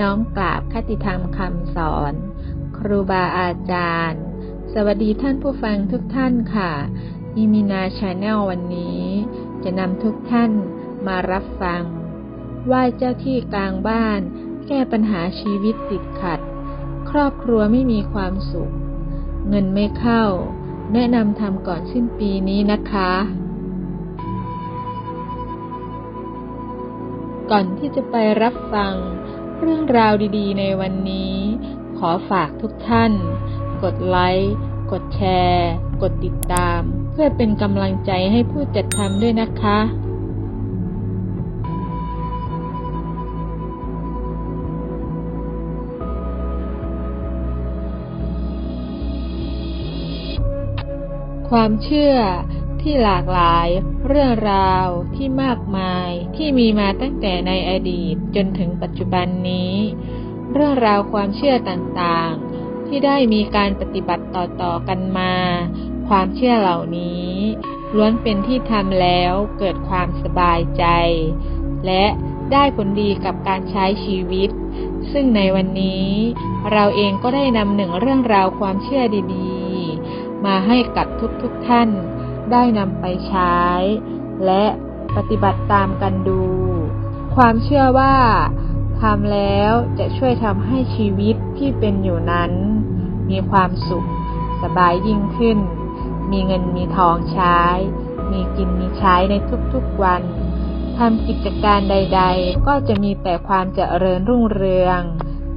น้อมกราบคติธรรมคำสอน ครูบาอาจารย์ สวัสดีท่านผู้ฟังทุกท่านค่ะอิมินาชาแนลวันนี้ จะนำทุกท่านมารับฟังไหว้เจ้าที่กลางบ้าน แก้ปัญหาชีวิตติดขัด ครอบครัวไม่มีความสุข เงินไม่เข้า แนะนำทำก่อนสิ้นปีนี้นะคะก่อนที่จะไปรับฟัง เรื่องราวดีๆ ในวันนี้ ขอฝากทุกท่าน กดไลค์กดแชร์ กดติดตาม เพื่อเป็นกำลังใจให้ผู้จัดทำด้วยนะคะความเชื่อ ที่หลากหลาย เรื่องราวที่มากมายที่มีมาตั้งแต่ในอดีตจนถึงปัจจุบันนี้ เรื่องราวความเชื่อต่างๆ ที่ได้มีการปฏิบัติต่อๆกันมา ความเชื่อเหล่านี้ ล้วนเป็นที่ทำแล้วเกิดความสบายใจ และได้ผลดีกับการใช้ชีวิต ซึ่งในวันนี้ เราเองก็ได้นำหนึ่งเรื่องราวความเชื่อดีๆ มาให้กับทุกๆทท่าน ได้นำไปใช้ และปฏิบัติตามกันดู ความเชื่อว่าทำแล้วจะช่วยทำให้ชีวิตที่เป็นอยู่นั้น มีความสุข สบายยิ่งขึ้น มีเงินมีทองใช้ มีกินมีใช้ในทุกๆวันทำกิจการใด ๆ ก็จะมีแต่ความเจริญรุ่งเรือง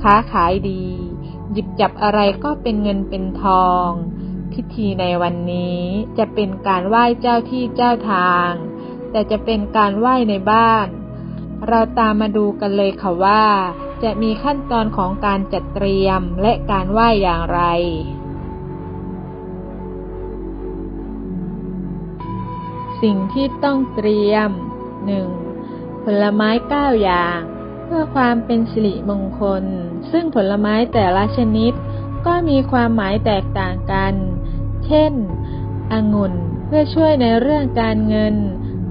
ค้าขายดี หยิบจับอะไรก็เป็นเงินเป็นทอง พิธีในวันนี้จะเป็นการไหว้เจ้าที่เจ้าทาง แต่จะเป็นการไหว้ในบ้าน เราตามมาดูกันเลยค่ะว่า จะมีขั้นตอนของการจัดเตรียมและการไหว้อย่างไรสิ่งที่ต้องเตรียม 1. ผลไม้ 9 อย่าง เพื่อความเป็นสิริมงคล ซึ่งผลไม้แต่ละชนิด ก็มีความหมายแตกต่างกัน เช่น องุ่นเพื่อช่วยในเรื่องการเงิน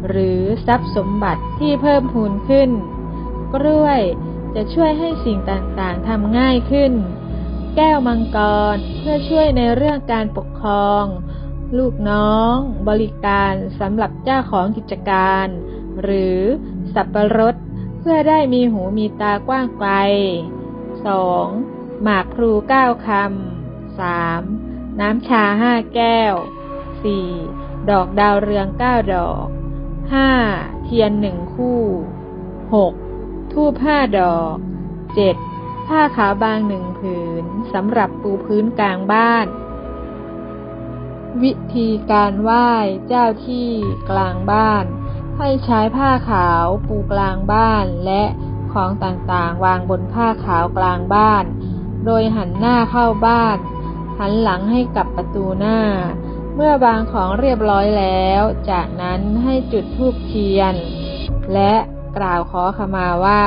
หรือทรัพย์สมบัติที่เพิ่มพูนขึ้น กล้วยจะช่วยให้สิ่งต่างๆทำง่ายขึ้น แก้วมังกรเพื่อช่วยในเรื่องการปกครอง ลูกน้อง บริการสำหรับเจ้าของกิจการ หรือสับปะรดเพื่อได้มีหูมีตากว้างไกล 2. หมากพลูเก้าคำ 3. น้ำชาห้าแก้ว สี่ดอกดาวเรืองเก้าดอก ห้าเทียนหนึ่งคู่หกทูบห้าดอกเจ็ดผ้าขาวบางหนึ่งผืนสำหรับปูพื้นกลางบ้าน วิธีการไหว้เจ้าที่กลางบ้าน ให้ใช้ผ้าขาวปูกลางบ้านและของต่างๆ วางบนผ้าขาวกลางบ้าน โดยหันหน้าเข้าบ้าน หันหลังให้กับประตูหน้า เมื่อวางของเรียบร้อยแล้ว จากนั้นให้จุดธูปเทียน และกล่าวขอขมาว่า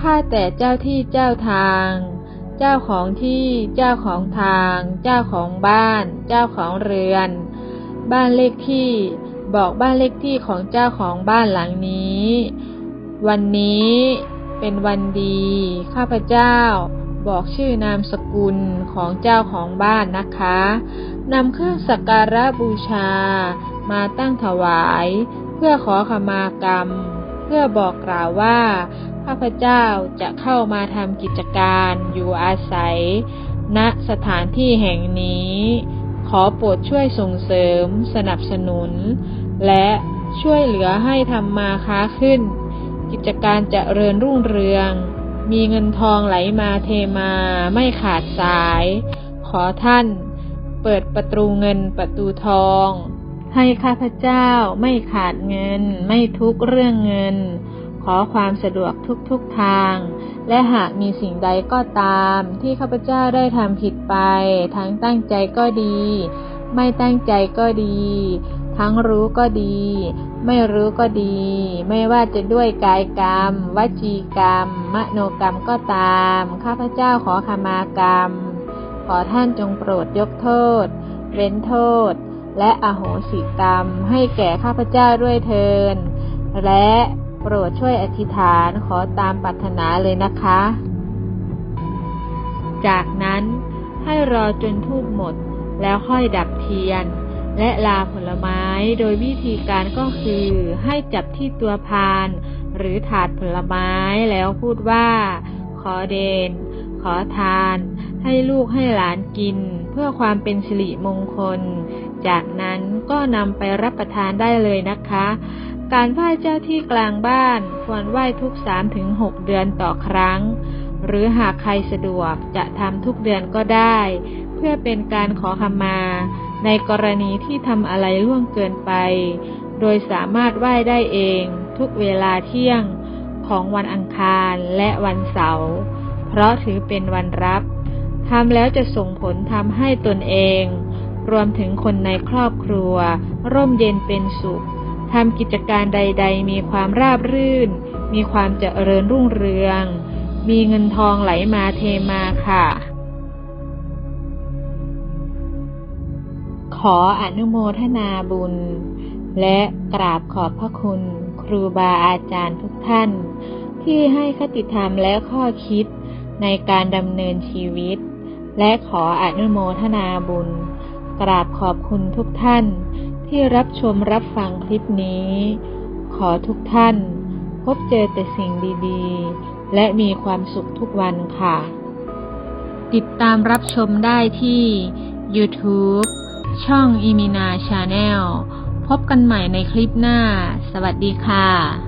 ข้าแต่เจ้าที่เจ้าทาง เจ้าของที่ เจ้าของทาง เจ้าของบ้าน เจ้าของเรือน บ้านเลขที่ บอกบ้านเลขที่ของเจ้าของบ้านหลังนี้ วันนี้เป็นวันดี ข้าพเจ้า บอกชื่อนามสกุลของเจ้าของบ้านนะคะนำเครื่องสักการะบูชา มาตั้งถวาย เพื่อขอขมากรรม เพื่อบอกกล่าวว่า ข้าพเจ้าจะเข้ามาทำกิจการอยู่อาศัย ณสถานที่แห่งนี้ ขอโปรดช่วยส่งเสริม สนับสนุน และช่วยเหลือให้ทำมาค้าขึ้น กิจการจะเริญรุ่งเรือง มีเงินทองไหลมาเทมาไม่ขาดสาย ขอท่านเปิดประตูเงินประตูทอง ให้ข้าพเจ้าไม่ขาดเงิน ไม่ทุกเรื่องเงิน ขอความสะดวกทุกๆทาง และหากมีสิ่งใดก็ตามที่ข้าพเจ้าได้ทำผิดไป ทั้งตั้งใจก็ดี ไม่ตั้งใจก็ดี ทั้งรู้ก็ดี ไม่รู้ก็ดี ไม่ว่าจะด้วยกายกรรม วจีกรรม มโนกรรมก็ตาม ข้าพเจ้าขอขมากรรม ขอท่านจงโปรดยกโทษ เว้นโทษ และอโหสิกรรม ให้แก่ข้าพเจ้าด้วยเทิน และโปรดช่วยอธิษฐานขอตามปรารถนาเลยนะคะ จากนั้นให้รอจนทูบหมดแล้วค่อยดับเทียน และลาผลไม้โดยวิธีการก็คือให้จับที่ตัวพาน หรือถาดผลไม้แล้วพูดว่า ขอเดน ขอทาน ให้ลูกให้หลานกิน เพื่อความเป็นสิริมงคล จากนั้นก็นำไปรับประทานได้เลยนะคะ การไหว้เจ้าที่กลางบ้านควรไหว้ทุก 3-6 เดือนต่อครั้ง หรือหากใครสะดวกจะทำทุกเดือนก็ได้ เพื่อเป็นการขอขมา ในกรณีที่ทำอะไรล่วงเกินไป โดยสามารถไหว้ได้เองทุกเวลาเที่ยงของวันอังคารและวันเสาร์ เพราะถือเป็นวันรับ ทำแล้วจะส่งผลทำให้ตนเอง รวมถึงคนในครอบครัว ร่มเย็นเป็นสุข ทำกิจการใด ๆ มีความราบรื่น มีความเจริญรุ่งเรือง มีเงินทองไหลมาเทมาค่ะ ออนุโมทนาบุญ และกราบขอบพระคุณ ครูบาอาจารย์ทุกท่าน ที่ให้คติธรรมและข้อคิดในการดำเนินชีวิต และขออนุโมทนาบุญ กราบขอบคุณทุกท่านที่รับชมรับฟังคลิปนี้ ขอทุกท่าน พบเจอแต่สิ่งดีๆ และมีความสุขทุกวันค่ะ ติดตามรับชมได้ที่ YouTube ช่องอีมินาชาแนลพบกันใหม่ในคลิปหน้า สวัสดีค่ะ